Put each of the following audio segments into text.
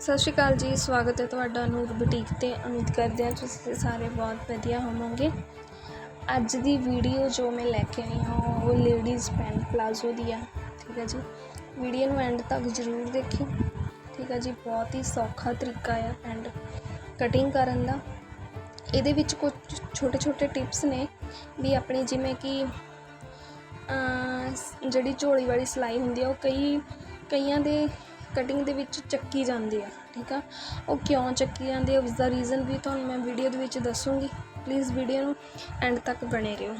ਸਤਿ ਸ਼੍ਰੀ ਅਕਾਲ ਜੀ, ਸਵਾਗਤ ਹੈ ਤੁਹਾਡਾ ਨੂਰ ਬੁਟੀਕ ਤੇ ਉਮੀਦ ਕਰਦੇ ਹਾਂ ਤੁਸੀਂ ਸਾਰੇ ਬਹੁਤ ਵਧੀਆ ਹੋਵੋਗੇ। ਅੱਜ ਦੀ ਵੀਡੀਓ ਜੋ ਮੈਂ ਲੈ ਕੇ ਆਈ ਹਾਂ, ਉਹ ਲੇਡੀਜ਼ ਪੈਂਟ ਪਲਾਜ਼ੋ ਦੀ ਆ, ਠੀਕ ਹੈ ਜੀ। ਵੀਡੀਓ ਨੂੰ ਐਂਡ ਤੱਕ ਜ਼ਰੂਰ ਦੇਖਿਓ ਠੀਕ ਹੈ ਜੀ, ਬਹੁਤ ਹੀ ਸੌਖਾ ਤਰੀਕਾ ਆ ਪੈਂਟ ਕਟਿੰਗ ਕਰਨ ਦਾ। ਇਹਦੇ ਵਿੱਚ ਕੁਝ ਛੋਟੇ ਛੋਟੇ ਟਿਪਸ ਨੇ ਵੀ ਆਪਣੀ ਜਿਵੇਂ ਕਿ ਜਿਹੜੀ ਝੋਲੀ ਵਾਲੀ ਸਿਲਾਈ ਹੁੰਦੀ ਆ, ਉਹ ਕਈ, ਕਈਆਂ ਦੇ ਕਟਿੰਗ ਦੇ ਵਿੱਚ ਚੱਕੀ ਜਾਂਦੀ ਆ, ਠੀਕ ਆ? ਉਹ ਕਿਉਂ ਚੱਕੀ ਜਾਂਦੀ ਆ? ਉਸਦਾ ਰੀਜ਼ਨ ਵੀ ਤੁਹਾਨੂੰ ਮੈਂ ਵੀਡੀਓ ਦੇ ਵਿੱਚ ਦੱਸੂੰਗੀ। ਪਲੀਜ਼ ਵੀਡੀਓ ਨੂੰ ਐਂਡ ਤੱਕ ਬਣੇ ਰਹੋ।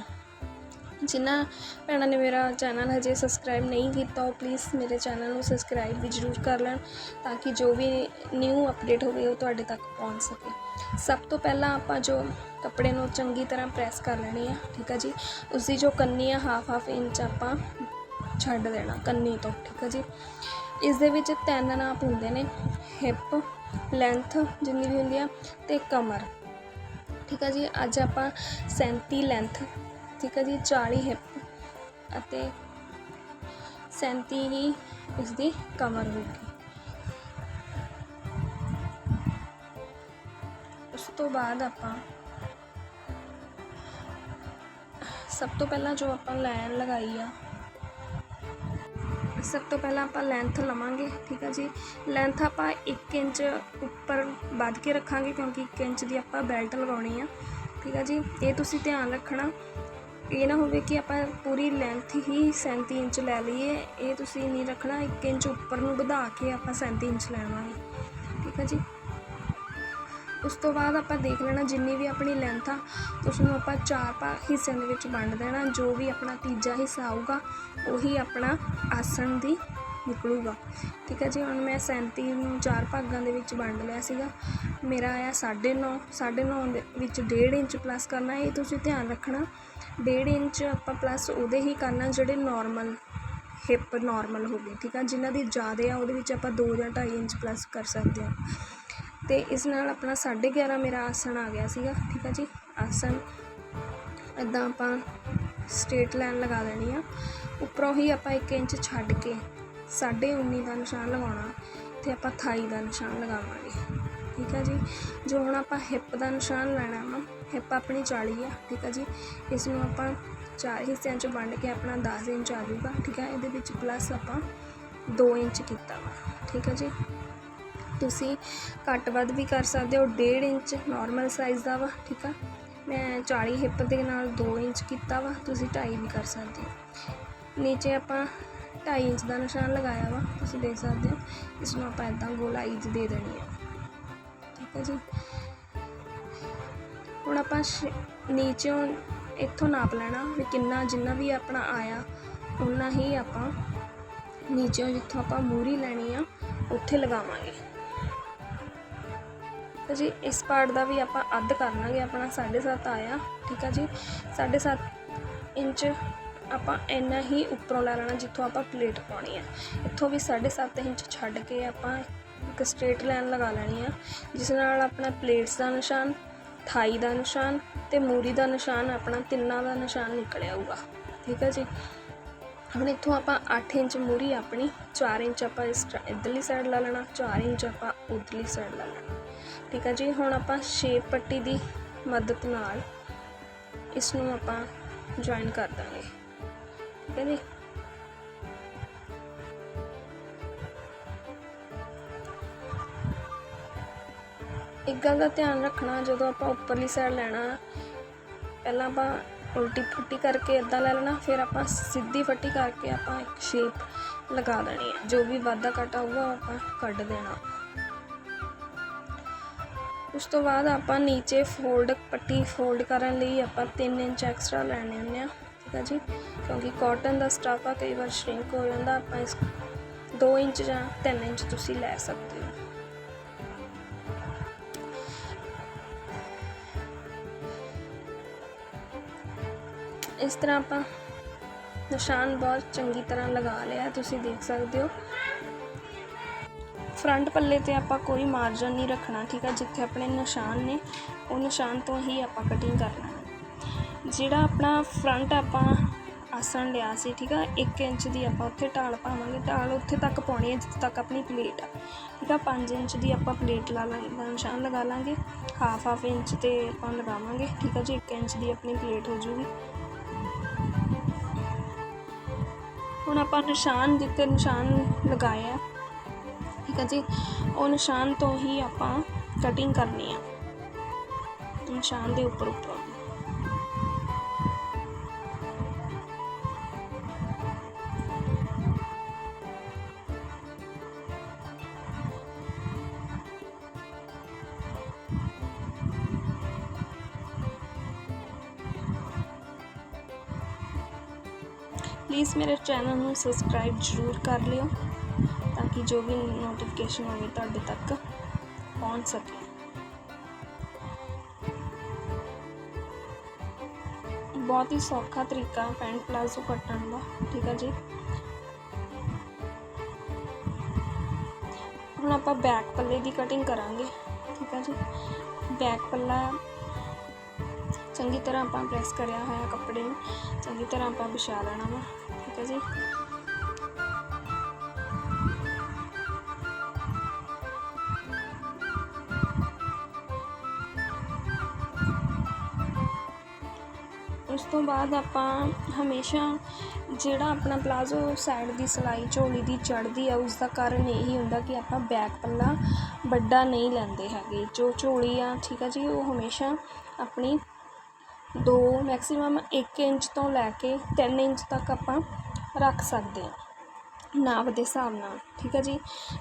ਜਿਨ੍ਹਾਂ ਭੈਣਾਂ ਨੇ ਮੇਰਾ ਚੈਨਲ ਹਜੇ ਸਬਸਕ੍ਰਾਈਬ ਨਹੀਂ ਕੀਤਾ, ਉਹ ਪਲੀਜ਼ ਮੇਰੇ ਚੈਨਲ ਨੂੰ ਸਬਸਕ੍ਰਾਈਬ ਵੀ ਜ਼ਰੂਰ ਕਰ ਲੈਣ, ਤਾਂ ਕਿ ਜੋ ਵੀ ਨਿਊ ਅਪਡੇਟ ਹੋਵੇ, ਉਹ ਤੁਹਾਡੇ ਤੱਕ ਪਹੁੰਚ ਸਕੇ। ਸਭ ਤੋਂ ਪਹਿਲਾਂ ਆਪਾਂ ਜੋ ਕੱਪੜੇ ਨੂੰ ਚੰਗੀ ਤਰ੍ਹਾਂ ਪ੍ਰੈਸ ਕਰ ਲੈਣੀ ਆ, ਠੀਕ ਆ ਜੀ? ਉਸ ਦੀ ਜੋ ਕੰਨੀ ਆ ਹਾਫ ਹਾਫ ਇੰਚ ਆਪਾਂ ਛੱਡ ਦੇਣਾ, ਕੰਨੀ ਤੋਂ, ਠੀਕ ਆ ਜੀ? ਇਸ ਦੇ ਵਿੱਚ ਤਿੰਨ ਨਾਪ ਹੁੰਦੇ ਨੇ ਹਿੱਪ ਲੈਂਥ ਜਿੰਨੀ ਵੀ ਹੁੰਦੀ ਆ ਤੇ ਕਮਰ। ਠੀਕ ਆ ਜੀ, ਅੱਜ ਆਪਾਂ 37 ਲੈਂਥ ਠੀਕ ਆ ਜੀ 40 ਹਿੱਪ ਅਤੇ 37 ਹੀ ਉਸ ਦੀ ਕਮਰ ਹੋਊਗੀ। ਉਸ ਤੋਂ ਬਾਅਦ ਆਪਾਂ ਸਭ ਤੋਂ ਪਹਿਲਾਂ ਜੋ ਆਪਾਂ ਲਾਈਨ ਲਗਾਈ ਆ ਸਭ ਤੋਂ ਪਹਿਲਾਂ ਆਪਾਂ ਲੈਂਥ ਲਵਾਂਗੇ, ਠੀਕ ਆ ਜੀ? ਲੈਂਥ ਆਪਾਂ 1 ਇੰਚ ਉੱਪਰ ਵੱਧ ਕੇ ਰੱਖਾਂਗੇ ਕਿਉਂਕਿ 1 ਇੰਚ ਦੀ ਆਪਾਂ ਬੈਲਟ ਲਗਾਉਣੀ ਆ, ਠੀਕ ਆ ਜੀ? ਇਹ ਤੁਸੀਂ ਧਿਆਨ ਰੱਖਣਾ। ਇਹ ਨਾ ਹੋਵੇ ਕਿ ਆਪਾਂ ਪੂਰੀ ਲੈਂਥ ਹੀ 37 ਇੰਚ ਲੈ ਲਈਏ। ਇਹ ਤੁਸੀਂ ਨਹੀਂ ਰੱਖਣਾ 1 ਇੰਚ ਉੱਪਰ ਨੂੰ ਵਧਾ ਕੇ ਆਪਾਂ 37 ਇੰਚ ਲੈਵਾਂਗੇ, ਠੀਕ ਹੈ ਜੀ? ਉਸ ਤੋਂ ਬਾਅਦ ਆਪਾਂ ਦੇਖ ਲੈਣਾ ਜਿੰਨੀ ਵੀ ਆਪਣੀ ਲੈਂਥ ਆ ਉਸ ਨੂੰ ਆਪਾਂ ਚਾਰ ਭਾਗ ਹਿੱਸਿਆਂ ਦੇ ਵਿੱਚ ਵੰਡ ਦੇਣਾ, ਜੋ ਵੀ ਆਪਣਾ ਤੀਜਾ ਹਿੱਸਾ ਆਊਗਾ, ਉਹੀ ਆਪਣਾ ਆਸਣ ਦੀ ਨਿਕਲੂਗਾ। ਠੀਕ ਹੈ ਜੀ, ਹੁਣ ਮੈਂ 37 ਨੂੰ ਚਾਰ ਭਾਗਾਂ ਦੇ ਵਿੱਚ ਵੰਡ ਲਿਆ ਸੀਗਾ। ਮੇਰਾ ਆਇਆ 9.5 9.5 ਦੇ ਵਿੱਚ 1.5 ਇੰਚ ਪਲੱਸ ਕਰਨਾ, ਇਹ ਤੁਸੀਂ ਧਿਆਨ ਰੱਖਣਾ। 1.5 ਇੰਚ ਆਪਾਂ ਪਲੱਸ ਉਹਦੇ ਹੀ ਕਰਨਾ ਜਿਹੜੇ ਨਾਰਮਲ ਹਿਪ ਨਾਰਮਲ ਹੋ ਗਏ। ਠੀਕ ਆ, ਜਿਨ੍ਹਾਂ ਦੀ ਜ਼ਿਆਦਾ ਆ, ਉਹਦੇ ਵਿੱਚ ਆਪਾਂ 2 ਜਾਂ 2.5 ਇੰਚ ਪਲੱਸ ਕਰ ਸਕਦੇ ਹਾਂ ਅਤੇ ਇਸ ਨਾਲ ਆਪਣਾ 11.5 ਮੇਰਾ ਆਸਣ ਆ ਗਿਆ ਸੀਗਾ, ਠੀਕ ਆ ਜੀ? ਆਸਣ ਇੱਦਾਂ ਆਪਾਂ ਸਟ੍ਰੇਟ ਲਾਈਨ ਲਗਾ ਲੈਣੀ ਆ। ਉੱਪਰੋਂ ਹੀ ਆਪਾਂ 1 ਇੰਚ ਛੱਡ ਕੇ 19.5 ਦਾ ਨਿਸ਼ਾਨ ਲਗਾਉਣਾ ਤੇ ਆਪਾਂ ਥਾਈ ਦਾ ਨਿਸ਼ਾਨ ਲਗਾਵਾਂਗੇ, ਠੀਕ ਆ ਜੀ? ਜੋ ਹੁਣ ਆਪਾਂ ਹਿੱਪ ਦਾ ਨਿਸ਼ਾਨ ਲੈਣਾ ਵਾ ਹਿੱਪ ਆਪਣੀ 40 ਆ, ਠੀਕ ਆ ਜੀ? ਇਸ ਨੂੰ ਆਪਾਂ ਚਾਰ ਹਿੱਸਿਆਂ 'ਚ ਵੰਡ ਕੇ ਆਪਣਾ 10 ਇੰਚ ਆ ਜਾਊਗਾ, ਠੀਕ ਆ? ਇਹਦੇ ਵਿੱਚ ਪਲੱਸ ਆਪਾਂ 2 ਇੰਚ ਕੀਤਾ ਵਾ, ਠੀਕ ਆ ਜੀ? ਤੁਸੀਂ ਘੱਟ ਵੱਧ ਵੀ ਕਰ ਸਕਦੇ ਹੋ, ਡੇਢ ਇੰਚ ਨਾਰਮਲ ਸਾਈਜ਼ ਦਾ ਵਾ, ਠੀਕ ਆ? ਮੈਂ 40 ਹਿੱਪ ਦੇ ਨਾਲ 2 ਇੰਚ ਕੀਤਾ ਵਾ, ਤੁਸੀਂ 2.5 ਵੀ ਕਰ ਸਕਦੇ ਹੋ। ਨੀਚੇ ਆਪਾਂ 2.5 ਇੰਚ ਦਾ ਨਿਸ਼ਾਨ ਲਗਾਇਆ ਵਾ, ਤੁਸੀਂ ਦੇਖ ਸਕਦੇ ਹੋ, ਇਸ ਨੂੰ ਆਪਾਂ ਇਦਾਂ ਗੋਲਾਈ 'ਚ ਦੇ ਦੇਣੀ ਹੈ ਠੀਕ ਹੈ ਜੀ? ਹੁਣ ਆਪਾਂ ਸ਼- ਨੀਚੋਂ ਇੱਥੋਂ ਨਾਪ ਲੈਣਾ ਵੀ ਕਿੰਨਾ ਜਿੰਨਾ ਵੀ ਆਪਣਾ ਆਇਆ ਉਨਾ ਹੀ ਆਪਾਂ ਨੀਚੋਂ ਜਿੱਥੋਂ ਆਪਾਂ ਮੂਰੀ ਲੈਣੀ ਆ, ਉੱਥੇ ਲਗਾਵਾਂਗੇ। ਤਾਂ ਜੀ ਇਸ ਪਾਰਟ ਦਾ ਵੀ ਆਪਾਂ ਅੱਧ ਕਰ ਲਾਂਗੇ, ਆਪਣਾ 7.5 ਆਇਆ, ਠੀਕ ਆ ਜੀ? 7.5 ਇੰਚ ਆਪਾਂ ਇੰਨਾ ਹੀ ਉੱਪਰੋਂ ਲੈ ਲੈਣਾ ਜਿੱਥੋਂ ਆਪਾਂ ਪਲੇਟ ਪਾਉਣੀ ਆ। ਇੱਥੋਂ ਵੀ 7.5 ਇੰਚ ਛੱਡ ਕੇ ਆਪਾਂ ਇੱਕ ਸਟ੍ਰੇਟ ਲਾਈਨ ਲਗਾ ਲੈਣੀ ਆ, ਜਿਸ ਨਾਲ ਆਪਣਾ ਪਲੇਟਸ ਦਾ ਨਿਸ਼ਾਨ, ਥਾਈ ਦਾ ਨਿਸ਼ਾਨ ਤੇ ਮੂਰੀ ਦਾ ਨਿਸ਼ਾਨ, ਆਪਣਾ ਤਿੰਨਾਂ ਦਾ ਨਿਸ਼ਾਨ ਨਿਕਲ ਆਊਗਾ ਠੀਕ ਹੈ ਜੀ? ਹੁਣ ਇੱਥੋਂ ਆਪਾਂ 8 ਇੰਚ ਮੂਰੀ ਆਪਣੀ 4 ਇੰਚ ਆਪਾਂ ਇਸ ਟ- ਇੱਧਰਲੀ ਸਾਈਡ ਲਾ ਲੈਣਾ 4 ਇੰਚ ਆਪਾਂ ਉਧਰਲੀ ਸਾਈਡ ਲਾ ਲੈਣਾ। ਠੀਕ ਹੈ ਜੀ, ਹੁਣ ਆਪਾਂ ਸ਼ੇਪ ਪੱਟੀ ਦੀ ਮਦਦ ਨਾਲ ਇਸ ਨੂੰ ਆਪਾਂ ਜੁਆਇਨ ਕਰ ਦਾਂਗੇ। ਠੀਕ ਹੈ ਜੀ? ਇੱਕ ਗੱਲ ਦਾ ਧਿਆਨ ਰੱਖਣਾ, ਜਦੋਂ ਆਪਾਂ ਉੱਪਰਲੀ ਸਾਈਡ ਲੈਣਾ, ਪਹਿਲਾਂ ਆਪਾਂ ਉਲਟੀ ਫੱਟੀ ਕਰਕੇ ਇਦਾਂ ਲੈ ਲੈਣਾ, ਫਿਰ ਆਪਾਂ ਸਿੱਧੀ ਫੱਟੀ ਕਰਕੇ ਆਪਾਂ ਇੱਕ ਸ਼ੇਪ ਲਗਾ ਦੇਣੀ ਹੈ ਜੋ ਵੀ ਵਾਧਾ ਘਟਾ ਹੋਊਗਾ, ਉਹ ਆਪਾਂ ਕੱਢ ਦੇਣਾ। ਉਸ ਤੋਂ ਬਾਅਦ ਆਪਾਂ ਨੀਚੇ ਫੋਲਡ ਪੱਟੀ ਫੋਲਡ ਕਰਨ ਲਈ ਆਪਾਂ 3 ਇੰਚ ਐਕਸਟਰਾ ਲੈਣੇ ਹੁੰਦੇ ਆ, ਠੀਕ ਹੈ ਜੀ? ਕਿਉਂਕਿ ਕਾਟਨ ਦਾ ਸਟਾਫ ਆ, ਕਈ ਵਾਰ ਸ਼ਰਿੰਕ ਹੋ ਜਾਂਦਾ, ਆਪਾਂ ਇਸ 2 ਇੰਚ ਜਾਂ 3 ਇੰਚ ਤੁਸੀਂ ਲੈ ਸਕਦੇ ਹੋ। ਇਸ ਤਰ੍ਹਾਂ ਆਪਾਂ ਨਿਸ਼ਾਨ ਬਹੁਤ ਚੰਗੀ ਤਰ੍ਹਾਂ ਲਗਾ ਲਿਆ, ਤੁਸੀਂ ਦੇਖ ਸਕਦੇ ਹੋ। ਫਰੰਟ ਪੱਲੇ ਤੇ ਆਪਾਂ ਕੋਈ ਮਾਰਜਨ ਨਹੀਂ ਰੱਖਣਾ, ਠੀਕ ਆ? ਜਿੱਥੇ ਆਪਣੇ ਨਿਸ਼ਾਨ ਨੇ, ਉਹ ਨਿਸ਼ਾਨ ਤੋਂ ਹੀ ਆਪਾਂ ਕਟਿੰਗ ਕਰਨਾ ਹੈ। ਜਿਹੜਾ ਆਪਣਾ ਫਰੰਟ ਆਪਾਂ ਆਸਣ ਲਿਆ ਸੀ, ਠੀਕ ਆ? 1 ਇੰਚ ਦੀ ਆਪਾਂ ਉੱਥੇ ਢਾਲ ਪਾਵਾਂਗੇ। ਢਾਲ ਉੱਥੇ ਤੱਕ ਪਾਉਣੀ ਹੈ, ਜਿੱਥੇ ਤੱਕ ਆਪਣੀ ਪਲੇਟ ਆ। ਠੀਕ ਆ? 5 ਇੰਚ ਦੀ ਆਪਾਂ ਪਲੇਟ ਲਾ ਲਾਂਗੇ, ਦਾ ਨਿਸ਼ਾਨ ਲਗਾ ਲਾਂਗੇ। ਹਾਫ ਹਾਫ ਇੰਚ ਤੇ ਆਪਾਂ ਲਗਾਵਾਂਗੇ, ਠੀਕ ਆ ਜੀ? 1 ਇੰਚ ਦੀ ਆਪਣੀ ਪਲੇਟ ਹੋ ਜੂਗੀ। ਹੁਣ ਆਪਾਂ ਨਿਸ਼ਾਨ ਜਿੱਤੇ ਨਿਸ਼ਾਨ ਲਗਾਇਆ ਠੀਕ ਆ ਜੀ। ਉਹ ਨਿਸ਼ਾਨ ਤੋਂ ਹੀ ਆਪਾਂ ਕਟਿੰਗ ਕਰਨੀ ਆ। ਨਿਸ਼ਾਨ ਦੇ ਉੱਪਰ ਉੱਪਰ। ਪਲੀਜ਼ ਮੇਰੇ ਚੈਨਲ ਨੂੰ ਸਬਸਕ੍ਰਾਈਬ ਜ਼ਰੂਰ ਕਰ ਲਿਓ। ਤਾਂ ਕਿ ਜੋ ਵੀ ਨੋਟੀਫਿਕੇਸ਼ਨ ਹੋਵੇ ਤੁਹਾਡੇ ਤੱਕ ਪਹੁੰਚ ਸਕੇ ਬਹੁਤ ਹੀ ਸੌਖਾ ਤਰੀਕਾ ਪੈਂਟ ਪਲਾਜ਼ੋ ਕੱਟਣ ਦਾ ਠੀਕ ਹੈ ਜੀ ਹੁਣ ਆਪਾਂ ਬੈਕ ਪੱਲੇ ਦੀ ਕਟਿੰਗ ਕਰਾਂਗੇ, ਠੀਕ ਹੈ ਜੀ? ਬੈਕ ਪੱਲਾ ਚੰਗੀ ਤਰ੍ਹਾਂ ਆਪਾਂ ਪ੍ਰੈਸ ਕਰਿਆ ਹੋਇਆ ਕੱਪੜੇ ਨੂੰ, ਚੰਗੀ ਤਰ੍ਹਾਂ ਆਪਾਂ ਵਿਛਾ ਲੈਣਾ ਵਾ, ਠੀਕ ਹੈ ਜੀ? ਉਸ ਤੋਂ ਬਾਅਦ ਆਪਾਂ ਹਮੇਸ਼ਾ ਜਿਹੜਾ ਆਪਣਾ ਪਲਾਜ਼ੋ ਸਾਈਡ ਦੀ ਸਿਲਾਈ ਝੋਲੀ ਦੀ ਚੜ੍ਹਦੀ ਆ ਉਸ ਦਾ ਕਾਰਨ ਇਹੀ ਹੁੰਦਾ ਕਿ ਆਪਾਂ ਬੈਕ ਪੱਲਾ ਵੱਡਾ ਨਹੀਂ ਲੈਂਦੇ ਹੈਗੇ। ਜੋ ਝੋਲੀ ਆ, ਠੀਕ ਆ ਜੀ, ਉਹ ਹਮੇਸ਼ਾ ਆਪਣੀ ਦੋ ਮੈਕਸਿਮਮ 1 ਇੰਚ ਤੋਂ ਲੈ ਕੇ 3 ਇੰਚ ਤੱਕ ਆਪਾਂ ਰੱਖ ਸਕਦੇ ਹਾਂ ਨਾਪ ਦੇ ਹਿਸਾਬ ਨਾਲ, ਠੀਕ ਹੈ ਜੀ।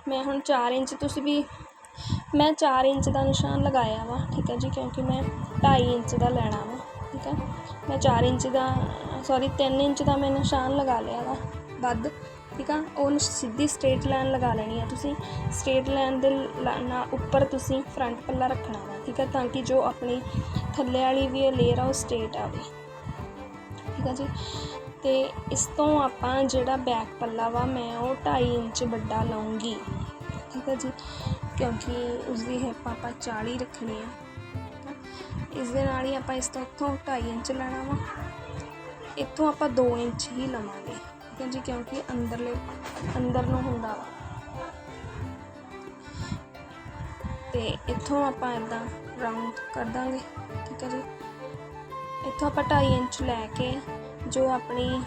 ਮੈਂ ਹੁਣ 4 ਇੰਚ, ਤੁਸੀਂ ਵੀ, ਮੈਂ 4 ਇੰਚ ਦਾ ਨਿਸ਼ਾਨ ਲਗਾਇਆ ਵਾ, ਠੀਕ ਹੈ ਜੀ, ਕਿਉਂਕਿ ਮੈਂ 2.5 ਇੰਚ ਦਾ ਲੈਣਾ ਵਾ, ਠੀਕ ਹੈ ਮੈਂ 4 ਇੰਚ ਦਾ ਸੌਰੀ 3 ਇੰਚ ਦਾ ਮੈਂ ਨਿਸ਼ਾਨ ਲਗਾ ਲਿਆ ਵਾ, ਵੱਧ, ਠੀਕ ਆ? ਉਹ ਨਿਸ਼- ਸਿੱਧੀ ਸਟ੍ਰੇਟ ਲਾਈਨ ਲਗਾ ਲੈਣੀ ਆ ਤੁਸੀਂ। ਸਟ੍ਰੇਟ ਲਾਈਨ ਦੇ ਲ- ਨਾਲ ਉੱਪਰ ਤੁਸੀਂ ਫਰੰਟ ਪੱਲਾ ਰੱਖਣਾ ਵਾ, ਠੀਕ ਆ? ਤਾਂ ਕਿ ਜੋ ਆਪਣੀ ਥੱਲੇ ਵਾਲੀ ਵੀ ਲੇਅਰ ਆ, ਉਹ ਸਟ੍ਰੇਟ ਆਵੇ। ਠੀਕ ਹੈ ਜੀ? ਤੇ ਇਸ ਤੋਂ ਆਪਾਂ ਜਿਹੜਾ ਬੈਕ ਪੱਲਾ ਵਾ, ਮੈਂ ਉਹ 2.5 ਇੰਚ ਵੱਡਾ ਲਵਾਂਗੀ ਠੀਕ ਹੈ ਜੀ? ਕਿਉਂਕਿ ਉਸ ਦੀ ਹਿੱਪ ਆਪਾਂ 40 ਰੱਖਣੀ ਆ ਆ। ਇਸ ਦੇ ਨਾਲ ਹੀ ਆਪਾਂ ਇਸ ਤੋਂ ਇੱਥੋਂ 2.5 ਇੰਚ ਲੈਣਾ ਵਾ। ਇੱਥੋਂ ਆਪਾਂ 2 ਇੰਚ ਹੀ ਲਵਾਂਗੇ। ਠੀਕ ਹੈ ਜੀ, ਕਿਉਂਕਿ ਅੰਦਰਲੇ, ਅੰਦਰ ਨੂੰ ਹੁੰਦਾ ਵਾ। ਤੇ ਇੱਥੋਂ ਆਪਾਂ ਇਦਾਂ ਰਾਉਂਡ ਕਰ ਦਾਂਗੇ। ਠੀਕ ਹੈ ਜੀ। ਇੱਥੋਂ ਆਪਾਂ 2.5 ਇੰਚ ਲੈ ਕੇ ਜੋ ਆਪਣੀ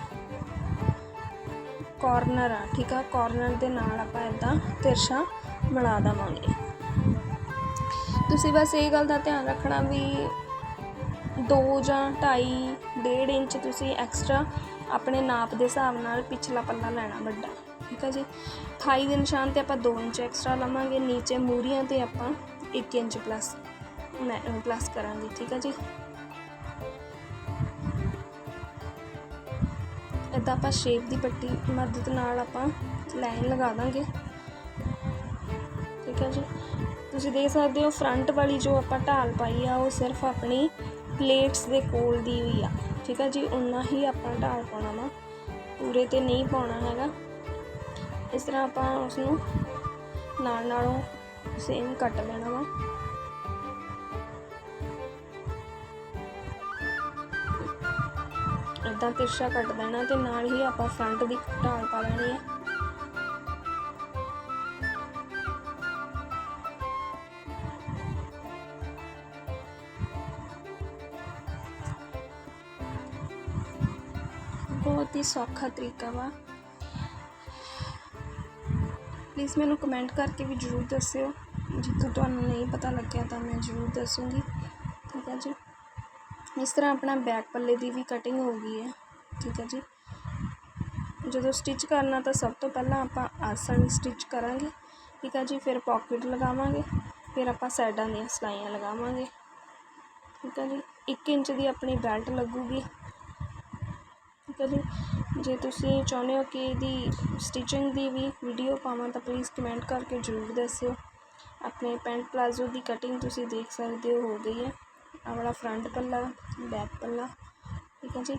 ਕਾਰਨਰ ਆ, ਠੀਕ ਆ ਕਾਰਨਰ ਦੇ ਨਾਲ ਆਪਾਂ ਇਦਾਂ ਤਿਰਛਾ ਬਣਾ ਦਵਾਂਗੇ। ਤੁਸੀਂ ਬਸ ਇਹ ਗੱਲ ਦਾ ਧਿਆਨ ਰੱਖਣਾ ਵੀ 2 ਜਾਂ 2.5 1.5 ਇੰਚ ਤੁਸੀਂ ਐਕਸਟਰਾ ਆਪਣੇ ਨਾਪ ਦੇ ਹਿਸਾਬ ਨਾਲ ਪਿਛਲਾ ਪੱਲਾ ਲੈਣਾ ਵੱਡਾ, ਠੀਕ ਹੈ ਜੀ? ਥਾਈ ਦੇ ਨਿਸ਼ਾਨ ਤੇ ਆਪਾਂ 2 ਇੰਚ ਐਕਸਟਰਾ ਲਵਾਂਗੇ, ਨੀਚੇ ਮੂਰੀਆਂ ਤੇ ਆਪਾਂ 1 ਇੰਚ ਪਲੱਸ ਪਲੱਸ ਕਰਾਂਗੇ, ਠੀਕ ਹੈ ਜੀ? ਇਦਾਂ ਆਪਾਂ ਸ਼ੇਪ ਦੀ ਪੱਟੀ ਮਦਦ ਨਾਲ ਆਪਾਂ ਲਾਈਨ ਲਗਾ ਦਾਂਗੇ, ਠੀਕ ਹੈ ਜੀ? ਤੁਸੀਂ ਦੇਖ ਸਕਦੇ ਹੋ ਫਰੰਟ ਵਾਲੀ ਜੋ ਆਪਾਂ ਢਾਲ ਪਾਈ ਆ, ਉਹ ਸਿਰਫ ਆਪਣੀ ਪਲੇਟਸ ਦੇ ਕੋਲ ਦੀ ਹੋਈ ਆ। ਠੀਕ ਆ ਜੀ ਉਨਾ ਹੀ ਆਪਾਂ ਢਾਲ ਪਾਉਣਾ ਵਾ। ਪੂਰੇ ਤੇ ਨਹੀਂ ਪਾਉਣਾ ਹੈਗਾ। ਇਸ ਤਰ੍ਹਾਂ ਆਪਾਂ ਉਸ ਨੂੰ ਨਾਲ ਨਾਲੋਂ ਸੇਮ ਕੱਟ ਲੈਣਾ ਵਾ। ਇਦਾਂ ਤਿਰਛਾ ਕੱਟ ਦੇਣਾ ਤੇ ਨਾਲ ਹੀ ਆਪਾਂ ਫਰੰਟ ਦੀ ਢਾਲ ਪਾ ਲੈਣੀ ਹੈ ਬਹੁਤ ਹੀ ਸੌਖਾ ਤਰੀਕਾ ਵਾ। ਪਲੀਜ਼ ਮੈਨੂੰ ਕਮੈਂਟ ਕਰਕੇ ਵੀ ਜ਼ਰੂਰ ਦੱਸਿਓ। ਜਿੱਥੋਂ ਤੁਹਾਨੂੰ ਨਹੀਂ ਪਤਾ ਲੱਗਿਆ ਤਾਂ ਮੈਂ ਜ਼ਰੂਰ ਦੱਸੂੰਗੀ। ਠੀਕ ਹੈ ਜੀ? ਇਸ ਤਰ੍ਹਾਂ ਆਪਣਾ ਬੈਕ ਪੱਲੇ ਦੀ ਵੀ ਕਟਿੰਗ ਹੋ ਗਈ ਹੈ। ਠੀਕ ਹੈ ਜੀ? ਜਦੋਂ ਸਟਿਚ ਕਰਨਾ ਤਾਂ ਸਭ ਤੋਂ ਪਹਿਲਾਂ ਆਪਾਂ ਆਸਣ ਸਟਿਚ ਕਰਾਂਗੇ। ਠੀਕ ਹੈ ਜੀ? ਫਿਰ ਪਾਕਟ ਲਗਾਵਾਂਗੇ। ਫਿਰ ਆਪਾਂ ਸਾਈਡਾਂ ਦੀਆਂ ਸਲਾਈਆਂ ਲਗਾਵਾਂਗੇ। ਠੀਕ ਹੈ ਜੀ? 1 ਇੰਚ ਦੀ ਆਪਣੀ ਬੈਲਟ ਲੱਗੂਗੀ। ਠੀਕ ਜੇ ਤੁਸੀਂ ਚਾਹੁੰਦੇ ਹੋ ਕਿ ਇਹਦੀ ਸਟਿਚਿੰਗ ਦੀ ਵੀ ਵੀਡੀਓ ਪਾਵਾਂ ਤਾਂ ਪਲੀਜ਼ ਕਮੈਂਟ ਕਰਕੇ ਜ਼ਰੂਰ ਦੱਸਿਓ। ਆਪਣੇ ਪੈਂਟ ਪਲਾਜ਼ੋ ਦੀ ਕਟਿੰਗ ਤੁਸੀਂ ਦੇਖ ਸਕਦੇ ਹੋ ਹੋ ਗਈ ਹੈ। ਆਹ ਵਾਲਾ ਫਰੰਟ ਪੱਲਾ ਬੈਕ ਪੱਲਾ, ਠੀਕ ਹੈ ਜੀ।